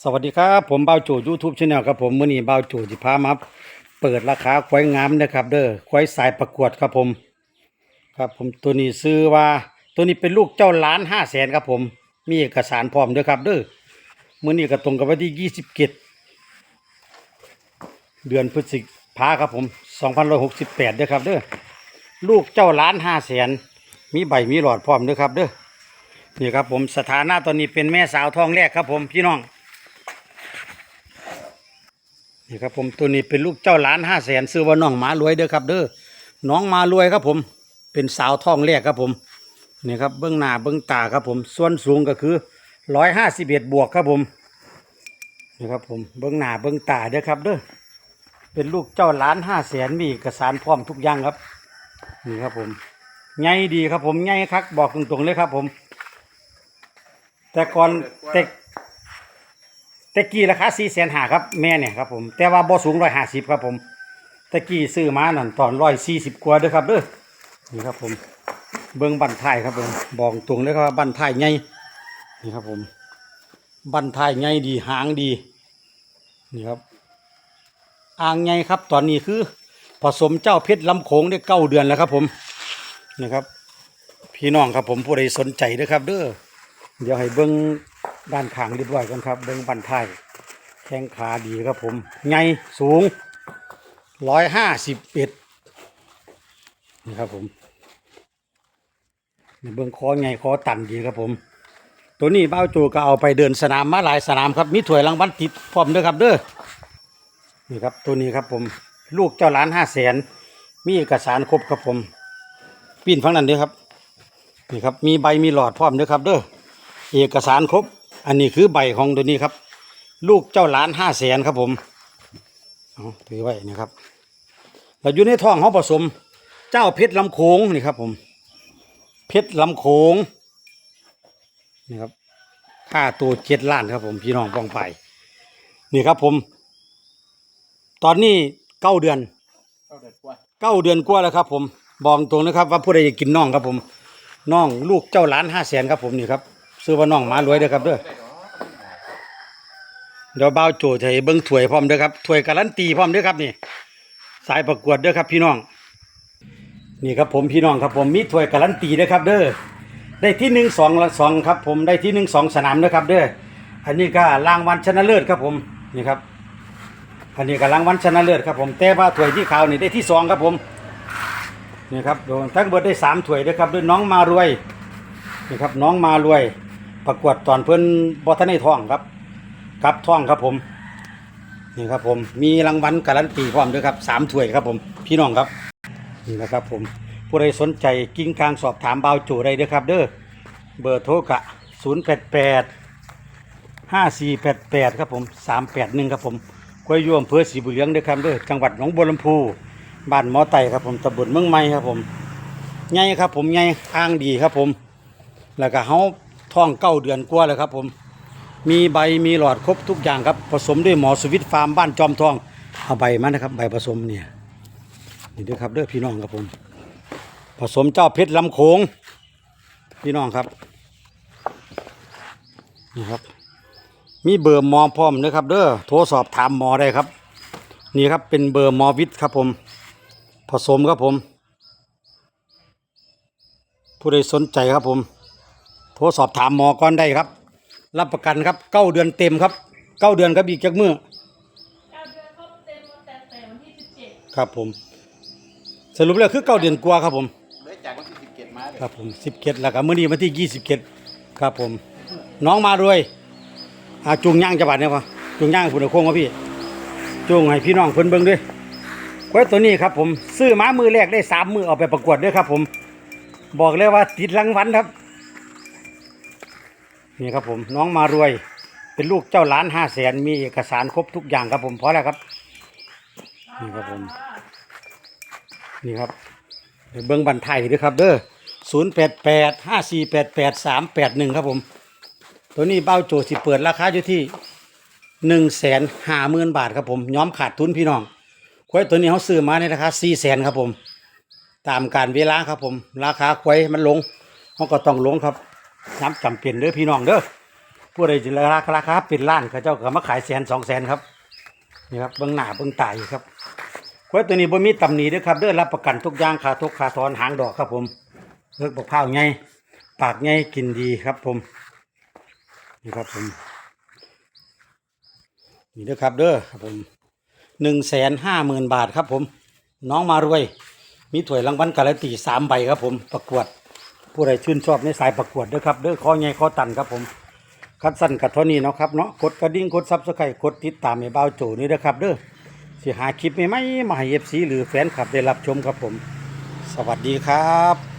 สวัสดีครับผมเบาโจยูทูบช anel ครับผมมื่อนี้เบาโจจิพามาเปิดราคาควายงามนะครับ เด้อควายสายประกวดครับผมครับผมตัวนี้ซื้อว่าตัวนี้เป็นลูกเจ้าล้านห้าแสนครับผม มีเอกสารพร้อมด้วยครับ เด้อมื่อนี้ก็ตรงกับวันที่ยี่สิบเจ็ดเดือนพฤศจิกาครับผมสองพันร้อยหกสิบแปดด้วยครับเด้อลูกเจ้าล้านห้าแสนมีใบมีหลอดพร้อมด้วยครับเด้อนี่ครับผมสถานะตอนนี้เป็นแม่สาวทองแรกครับผมพี่น้อง นี่ครับผมตัวนี้เป็นลูกเจ้าหลานห้าแสนซื้อว่าน้องหมารวยเด้อครับเด้อน้องหมารวยครับผม เป็นสาวท้องแรกครับผมนี่ครับเบื้องหน้าเบื้องตาครับผม ส่วนสูงก็คือร้อยห้าสิบเอ็ดบวกครับผมนี่ครับผมเบื้องหน้าเบื้องตาเด้อครับเด้อเป็นลูกเจ้าหลานห้าแสนมีเอกสารพร้อมทุกอย่างครับนี่ครับผมไงดีครับผมไงคักบอกตรงๆเลยครับผม แต่ก่อนแต่ แต่กี้ราคาสี่แสนหาครับแม่เนี่ยครับผมแต่ว่าบ่สูงร้อยห้าสิบครับผมแต่กี้ซื้อมานั่นตอนร้อยสี่สิบกว่าเด้อครับเด้อนี่ครับผม เบิ้งบันทายครับผมบอกตรงเลยครับว่าบันทายใหญ่นี่ครับผมบันทายใหญ่ดีหางดีนี่ครับอ่างใหญ่ครับ ตอนนี้คือ ผสมเจ้าเพชรลำโขงได้เก้าเดือนแล้วครับผมนี่ครับ พี่น้องครับผมผู้ใดสนใจเด้อครับ เด้อเดี๋ยวให้เบิ้ง ด้านข้างเรียบร้อยกันครับ เบิ้งบันไทยแข้งขาดีครับผมใหญ่สูงร้อยห้าสิบเอ็ดนี่ครับผมเบิ้งคอใหญ่คอตันดีครับผม ตัวนี้เบ้าโจก็เอาไปเดินสนามมาหลายสนามครับ มีถ้วยรางวัลติดพร้อมด้วยครับเด้อนี่ครับตัวนี้ครับผม ลูกเจ้าหลานห้าแสนมีเอกสารครบครับผมปีนฟังนั้นเด้อครับนี่ครับมีใบมีหลอดพร้อมด้วยครับเด้อเอกสารครบ อันนี้คือใบของตัวนี้ครับ ลูกเจ้าหลานห้าแสนครับผมเอาถือไว้นะครับเราอยู่ในท้องเขาผสม เจ้าเพชรลำโขงนี่ครับผม เพชรลำโขงนี่ครับค่าตัวเจ็ดล้านครับผมพี่น้องป้องไปนี่ครับผม ตอนนี้เก้าเดือนเข้าเด็ดกว่าเก้าเดือนกว่าแล้วครับ ผมบอกตรงนะครับ ว่าผู้ใดอยากกินน่องครับผมน่องลูกเจ้าหลานห้าแสนครับผมนี่ครับซื้อว่าน่องหมารวยเด้อครับเด้อ เดี๋ยวบ่าวโจจะให้เบิ้งถวยพร้อมเด้อครับถวยการันตีพร้อมเด้อครับนี่ สายประกวดเด้อครับพี่น้อง นี่ครับผมพี่น้องครับผมมีถวยการันตีเด้อครับเด้อได้ที่หนึ่งสองสองครับผมได้ที่หนึ่งสองสนามเด้อครับเด้ออันนี้ก็รางวัลชนะเลิศครับผมนี่ครับอันนี้ก็รางวัลชนะเลิศครับผมแต่ว่าถวยที่ขาวนี่ได้ที่สองครับผมนี่ครับโดนทั้งเบิดได้สามถวยด้วยครับด้วยน้องมารวยนี่ครับน้องมารวย ประกวดตอนเพิ่อนบอทนในทองครับ กับท้องครับผม นี่ครับผม มีรางวัลการันตีพร้อมด้วยครับสามถ้วยครับผม พี่น้องครับ นี่นะครับผม ผู้ใดสนใจกิ้งกลางสอบถามเบาจูได้เด้อครับ เด้อ เบอร์โทรกะศูนย์แปดแปดห้าสี่แปดแปดครับผมสามแปดหนึ่งครับผมกล้วยยวมอำเภอสีบุญเลี้ยงเด้อครับเด้อ จังหวัดหนองบัวลำพู บ้านหมอไต่ครับผมตำบลเมืองใหม่ครับผมใหญ่ครับผมใหญ่อ้างดีครับผม แล้วก็เฮาท้องเก้าเดือนกว่าแล้วครับผม มีใบมีหลอดครบทุกอย่างครับ ผสมด้วยหมอสวิตฟาร์มบ้านจอมทองเอาใบมานะครับ ใบผสมเนี่ยนี่ด้วยครับเด้อพี่น้องครับผม ผสมเจ้าเพชรลำโขงพี่น้องครับนี่ครับ มีเบอร์หมอพร้อมนะครับ เด้อโทรสอบถามหมอได้ครับ นี่ครับเป็นเบอร์หมอวิทย์ครับผม ผสมครับผม ผู้ใดสนใจครับผม โทรสอบถามหมอก่อนได้ครับ รับประกันครับเก้าเดือนเต็มครับเก้าเดือนครับอีกจักมือเก้าเดือนครบเต็มตั้งแต่วันที่สิบเจ็ดครับผม สรุปแล้วคือเก้าเดือนกว่าครับผมเลยจากวันที่สิบเจ็ดมาเลยครับผมสิบเกตแล้วก็มื้อนี้วันที่ยี่สิบเกตครับผม น้องมาด้วยอาจุงย่างจะบาดเนี่ยปะจุงย่างผุนโค้งครับพี่จุงให้พี่น้องเพิ่นเบิ่งด้วยไว้ตัวนี้ครับผม ซื้อม้ามือแรกได้สามมือเอาไปประกวดด้วยครับผม บอกเลยว่าติดรางวัลครับ นี่ครับผมน้องมารวย เป็นลูกเจ้าหลานห้าแสนมีเอกสารครบทุกอย่างครับผมพอแล้วครับนี่ครับผมนี่ครับเดี๋ยวเบิ้งบันไทยด้วยครับเด้อศูนย์แปดแปดห้าสี่แปดแปดสามแปดหนึ่งครับผม ตัวนี้เบ้าโจสิเปิดราคาอยู่ที่หนึ่งแสนห้าหมื่นบาทครับผมย้อมขาดทุนพี่น้องควายตัวนี้เขาซื้อมาในราคาสี่แสนครับผม ตามการเวลาครับผม ราคาควายมันลงเขาก็ต้องลงครับ น้ำจำเป็นเด้อพี่น้องเด้อผู้ใดจะราคาราคาเป็นล้านเขาเจ้าก็มาขายแสนสองแสนครับนี่ครับเบื้องหน้าเบื้องตายครับควายตัวนี้บ่มีตำหนิเด้อครับเด้อรับประกันทุกอย่างขาทุกขาถอนหางดอกครับผมเลิกบอกข้าวไงปากไงกินดีครับผมนี่ครับผมนี่เด้อครับเด้อครับผมหนึ่งแสนห้าหมื่นบาทครับผม น้องมารวย มีถ้วยรางวัลการันตีสามใบครับผมประกวด ผู้ใดชื่นชอบในสายประกวดเด้อครับเด้อข้อใหญ่ข้อตันครับผมคัดสั้นกับเท่านี้เนาะครับเนาะกดกระดิ่งกดซับสไครต์กดติดตามให้บ่าวโจนี่นะครับเด้อสิหาคลิปใหม่ๆมาให้ FC หรือแฟนคลับได้รับชมครับผม สวัสดีครับ